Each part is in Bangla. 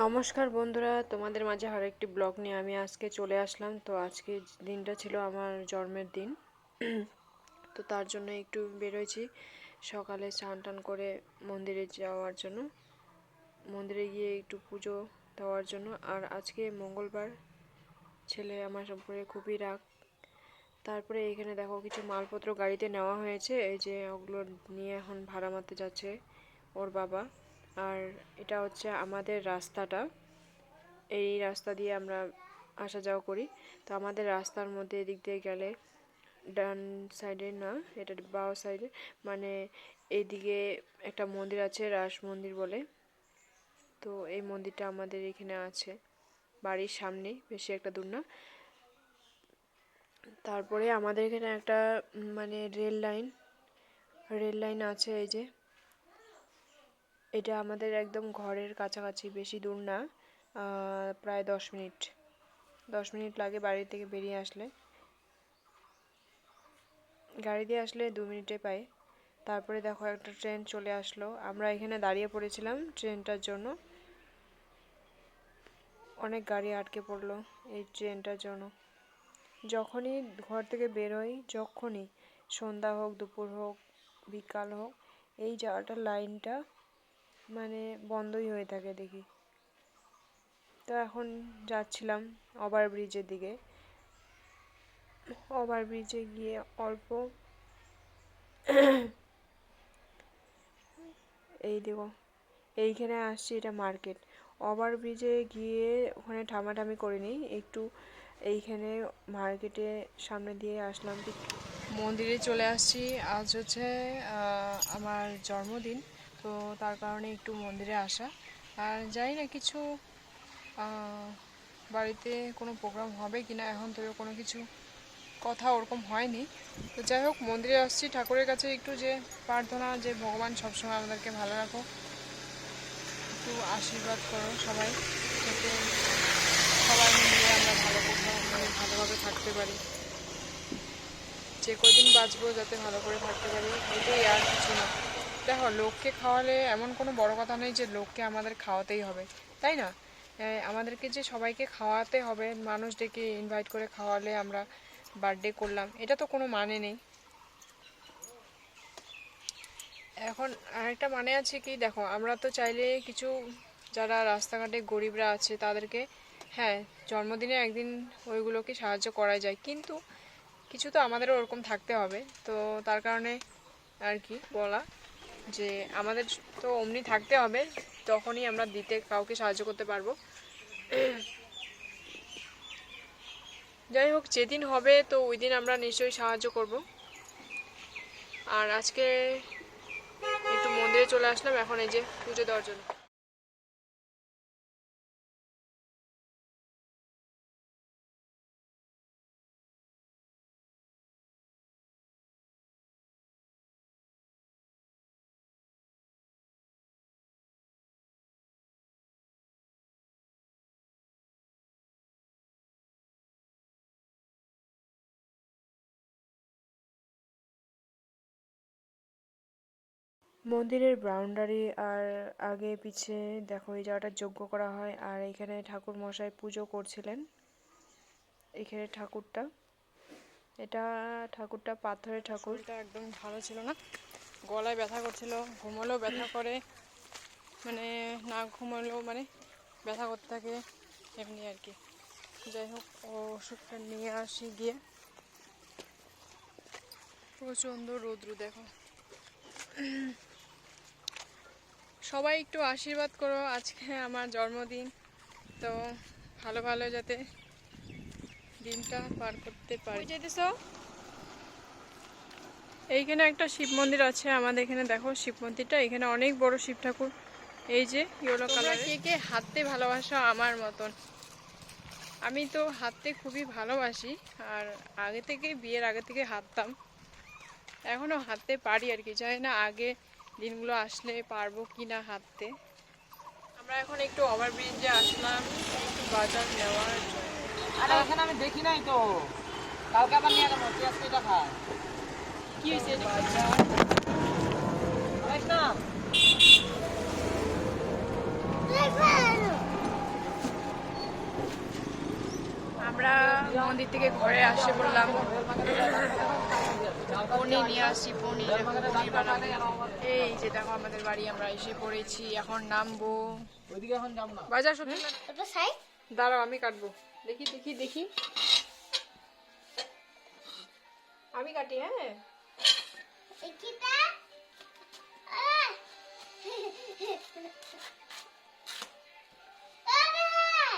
নমস্কার বন্ধুরা, তোমাদের মাঝে আরও একটি ব্লগ নিয়ে আমি আজকে চলে আসলাম। তো আজকে দিনটা ছিল আমার জন্মের দিন। তো তার জন্য একটু বেরোয়ছি সকালে স্নান টান করে মন্দিরে যাওয়ার জন্য। মন্দিরে গিয়ে একটু পুজো দেওয়ার জন্য। আর আজকে মঙ্গলবার, ছেলে আমার উপরে খুবই রাগ। তারপরে এখানে দেখো কিছু মালপত্র গাড়িতে নেওয়া হয়েছে। এই যে ওগুলো নিয়ে এখন ভাড়া মারতে যাচ্ছে ওর বাবা। আর এটা হচ্ছে আমাদের রাস্তাটা। এই রাস্তা দিয়ে আমরা আসা যাওয়া করি। তো আমাদের রাস্তার মধ্যে এদিক দিয়ে গেলে ডান সাইডে না, এটা বাও সাইডে মানে এইদিকে একটা মন্দির আছে, রাস মন্দির বলে। তো এই মন্দিরটা আমাদের এখানে আছে। বাড়ির সামনে, বেশি একটা দূর না। তারপরে আমাদের এখানে একটা মানে রেল লাইন রেল লাইন আছে এই যে। এটা আমাদের একদম ঘরের কাছাকাছি, বেশি দূর না। প্রায় দশ মিনিট। দশ মিনিট লাগে বাড়ি থেকে বেরিয়ে আসলে। গাড়ি দিয়ে আসলে দু মিনিটে পাই। তারপরে দেখো একটা ট্রেন চলে আসলো। আমরা এখানে দাঁড়িয়ে পড়েছিলাম ট্রেনটার জন্য। অনেক গাড়ি আটকে পড়ল এই ট্রেনটার জন্য। যখনই ঘর থেকে বেরোই যখনই সন্ধ্যা হোক, দুপুর হোক, বিকাল হোক, এই যাওয়াটার লাইনটা মানে বন্ধই হয়ে থাকে দেখি। তো এখন যাচ্ছিলাম ওভার ব্রিজের দিকে। ওভার ব্রিজে গিয়ে অল্প এই দেখো, এইখানে আসছি এটা মার্কেট। ওভার ব্রিজে গিয়ে ওখানে ঠামাঠামি করিনি একটু এইখানে মার্কেটে সামনে দিয়ে আসলাম। মন্দিরে চলে আসছি। আজ হচ্ছে আমার জন্মদিন। তো তার কারণে একটু মন্দিরে আসা। আর জানি না কিছু বাড়িতে কোনো প্রোগ্রাম হবে কি না এখন তো কোনো কিছু কথা ওরকম হয়নি। তো যাই হোক, মন্দিরে আসছি। ঠাকুরের কাছে একটু যে প্রার্থনা, যে ভগবান সবসময় আমাদেরকে ভালো রাখো। একটু আশীর্বাদ করো সবাই, যাতে সবাই মিলে আমরা ভালো মানে ভালোভাবে থাকতে পারি। যে কদিন বাঁচবো যাতে ভালো করে থাকতে পারি, এটাই আর কিছু না। দেখো, লোককে খাওয়ালে এমন কোনো বড় কথা নেই যে লোককে আমাদের খাওয়াতেই হবে, তাই না? আমাদেরকে যে সবাইকে খাওয়াতে হবে, মানুষ ডেকে ইনভাইট করে খাওয়ালে আমরা বার্থডে করলাম, এটা তো কোনো মানে নেই। এখন আরেকটা মানে আছে কি, দেখো, আমরা তো চাইলে কিছু, যারা রাস্তাঘাটে গরিবরা আছে, তাদেরকে হ্যাঁ জন্মদিনে একদিন ওইগুলোকে সাহায্য করা যায়, কিন্তু কিছু তো আমাদেরও ওরকম থাকতে হবে, তো তার কারণে আর কি, বলা। যে আমাদের তো অমনি থাকতে হবে, তখনই আমরা দিতে কাউকে সাহায্য করতে পারব। যাই হোক, যেদিন হবে তো ওই দিন আমরা নিশ্চয়ই সাহায্য করব। আর আজকে একটু মন্দিরে চলে আসলাম, এখন এই যে পুজো দেওয়ার জন্য। মন্দিরের বাউন্ডারি আর আগে পিছে দেখো, এই জায়গাটা যজ্ঞ করা হয় আর এখানে ঠাকুর মশাই পুজো করছিলেন। এখানে ঠাকুরটা, এটা ঠাকুরটা পাথরের ঠাকুর। এটা একদম ভালো ছিল না, গলায় ব্যথা করছিল, ঘুমলেও ব্যথা করে মানে না ঘুমালেও মানে ব্যথা করতে থাকে, এমনি আর কি। যাই হোক ও ওষুধটা নিয়ে আসি গিয়ে। প্রচণ্ড রৌদ্র, দেখো। সবাই একটু আশীর্বাদ করো আজকে আমার জন্মদিন। তো ভালো ভালো যাতে দিনটা পার করতে পারি। যেতেছ এইখানে একটা শিব মন্দির আছে আমাদের এখানে দেখো শিব মন্দিরটা। এখানে অনেক বড় শিব ঠাকুর। এই যে ইয়েলো কালার কে কে হাঁটতে ভালোবাসা আমার মতন? আমি তো হাঁটতে খুবই ভালোবাসি আর আগে থেকে বিয়ের আগে থেকে হাঁটতাম। এখনও হাঁটতে পারি আর কি জানি না আগে দিনগুলো আসলে পারব কি না হাঁটতে। আমরা এখন একটু ওভারব্রিজে আসলাম একটু বাজার নেওয়ার আরে এখানে আমি দেখি নাই তো। কালকে আবার নিয়ে গেলাম কি আজকে এটা খায়। কি হয়েছে বাজার আমরা মন্দির থেকে ঘরে আসে বললাম। পনির নিয়ে আসছি পনির পনির বানাবো। এই যে দেখো আমাদের বাড়ি আমরা এসে পড়েছি এখন নামবো। ওইদিকে এখন যাব না। বাজার সত্যি দাঁড়াও আমি কাটবো। দেখি দেখি দেখি। আমি কাটি হ্যাঁ?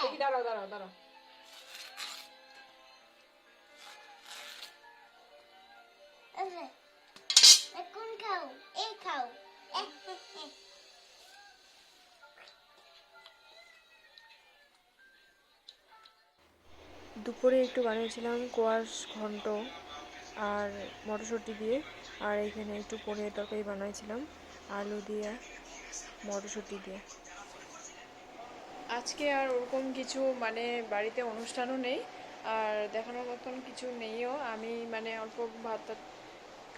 দেখি দাঁড়াও দাঁড়াও দাঁড়াও। দুপুরে একটু বানিয়েছিলাম কোয়াশ ঘন্ট আর মটরশুঁটি দিয়ে। আর এখানে একটু পনির তরকারি বানিয়েছিলাম আলু দিয়ে, মটরশুঁটি দিয়ে। আজকে আর ওরকম কিছু মানে বাড়িতে অনুষ্ঠানও নেই, আর দেখানোর মতন কিছু নেইও। আমি মানে অল্প ভাত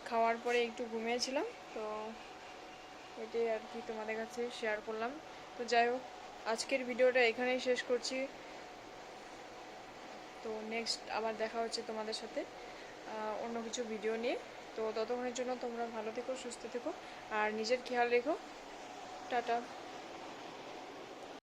খাওয়ার পরে একটু ঘুমিয়েছিলাম, তো এটাই আর কি তোমাদের কাছে শেয়ার করলাম। তো যাই হোক, আজকের ভিডিওটা এখানেই শেষ করছি। তো নেক্সট আবার দেখা হচ্ছে তোমাদের সাথে অন্য কিছু ভিডিও নিয়ে। তো ততক্ষণের জন্য তোমরা ভালো থেকো, সুস্থ থেকো, আর নিজের খেয়াল রেখো। টাটা।